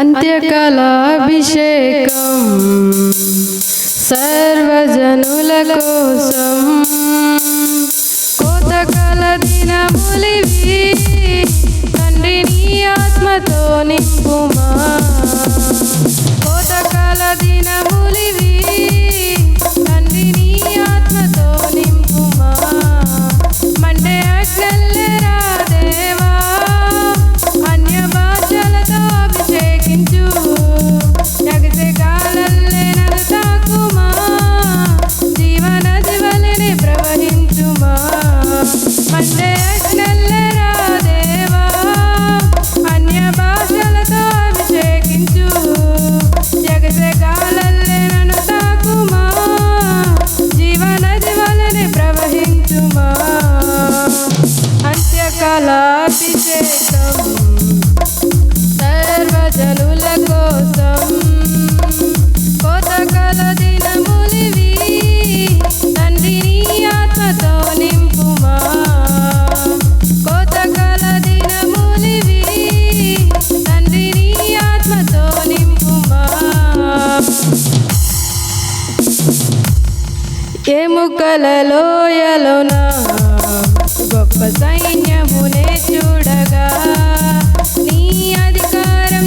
అంత్యకళాభిషేకం సర్వజనుల కోసం కోతకాల దినములివి తండ్రిని ఆత్మతో నింపుమ? ఎముకలలోయలోనా గొప్ప సైన్యమునే చూడగా నీ అధికారం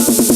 Thank you.